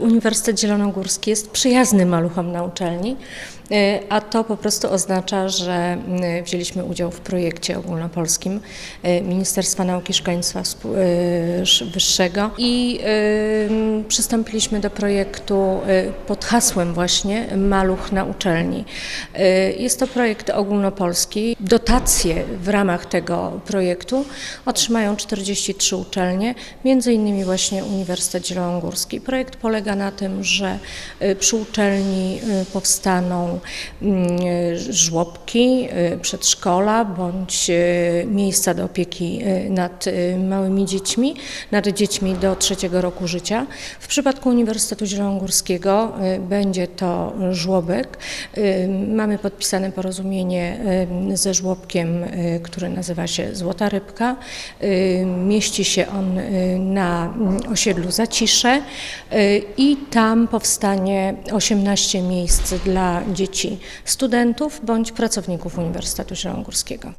Uniwersytet Zielonogórski jest przyjazny maluchom na uczelni, a to po prostu oznacza, że y, wzięliśmy udział w projekcie ogólnopolskim y, Ministerstwa Nauki i Szkolnictwa y, Sz- Wyższego i przystąpiliśmy do projektu pod hasłem właśnie Maluch na uczelni. Jest to projekt ogólnopolski. Dotacje w ramach tego projektu otrzymają 43 uczelnie, między innymi właśnie Uniwersytet Zielonogórski. Projekt polega na tym, że przy uczelni powstaną mm, żłobki, y, przedszkola bądź y, miejsca do opieki y, nad małymi dziećmi, nad dziećmi do trzeciego roku życia. W przypadku Uniwersytetu Zielonogórskiego będzie to żłobek. Mamy podpisane porozumienie ze żłobkiem, który nazywa się Złota Rybka. Mieści się on na mm, osiedlu Zacisze i tam powstanie 18 miejsc dla dzieci studentów bądź pracowników Uniwersytetu Zielonogórskiego.